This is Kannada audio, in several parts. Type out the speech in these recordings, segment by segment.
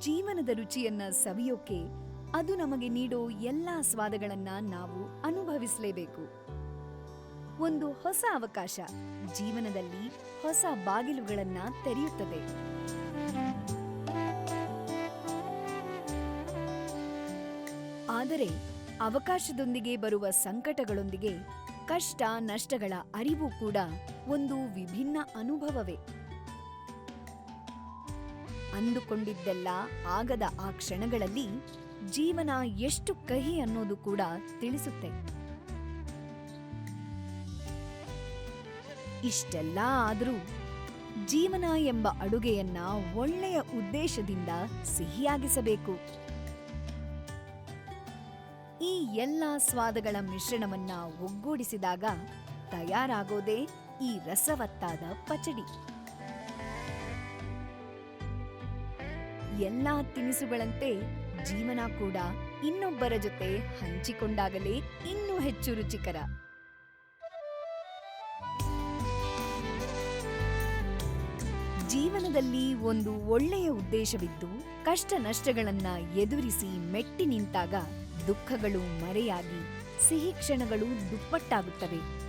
ಜೀವನದ ರುಚಿಯನ್ನ ಸವಿಯೋಕೆ ಅದು ನಮಗೆ ನೀಡೋ ಎಲ್ಲಾ ಸ್ವಾದಗಳನ್ನ ನಾವು ಅನುಭವಿಸಲೇಬೇಕು. ಒಂದು ಹೊಸ ಅವಕಾಶ ಜೀವನದಲ್ಲಿ ಹೊಸ ಬಾಗಿಲುಗಳನ್ನ ತೆರೆಯುತ್ತದೆ. ಆದರೆ ಅವಕಾಶದೊಂದಿಗೆ ಬರುವ ಸಂಕಟಗಳೊಂದಿಗೆ ಕಷ್ಟ, ನಷ್ಟಗಳ ಅರಿವು ಕೂಡ ಒಂದು ವಿಭಿನ್ನ ಅನುಭವವೇ. ಅಂದುಕೊಂಡಿದ್ದೆಲ್ಲ ಆಗದ ಆ ಕ್ಷಣಗಳಲ್ಲಿ ಜೀವನ ಎಷ್ಟು ಕಹಿ ಅನ್ನೋದು ಕೂಡ ತಿಳಿಸುತ್ತೆ. ಇಷ್ಟೆಲ್ಲ ಆದ್ರೂ ಜೀವನ ಎಂಬ ಅಡುಗೆಯನ್ನ ಒಳ್ಳೆಯ ಉದ್ದೇಶದಿಂದ ಸಿಹಿಯಾಗಿಸಬೇಕು. ಈ ಎಲ್ಲ ಸ್ವಾದಗಳ ಮಿಶ್ರಣವನ್ನ ಒಗ್ಗೂಡಿಸಿದಾಗ ತಯಾರಾಗೋದೇ ಈ ರಸವತ್ತಾದ ಪಚಡಿ. ಎಲ್ಲಾ ತಿನಿಸುಗಳಂತೆ ಜೀವನ ಕೂಡ ಇನ್ನೊಬ್ಬರ ಜೊತೆ ಹಂಚಿಕೊಂಡಾಗಲೇ ಇನ್ನೂ ಹೆಚ್ಚು ರುಚಿಕರ. ಜೀವನದಲ್ಲಿ ಒಂದು ಒಳ್ಳೆಯ ಉದ್ದೇಶವಿದ್ದು ಕಷ್ಟ ನಷ್ಟಗಳನ್ನ ಎದುರಿಸಿ ಮೆಟ್ಟಿ ನಿಂತಾಗ ದುಃಖಗಳು ಮರೆಯಾಗಿ ಸಿಹಿ ಕ್ಷಣಗಳು ದುಪ್ಪಟ್ಟಾಗುತ್ತವೆ.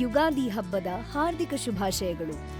ಯುಗಾದಿ ಹಬ್ಬದ ಹಾರ್ದಿಕ ಶುಭಾಶಯಗಳು.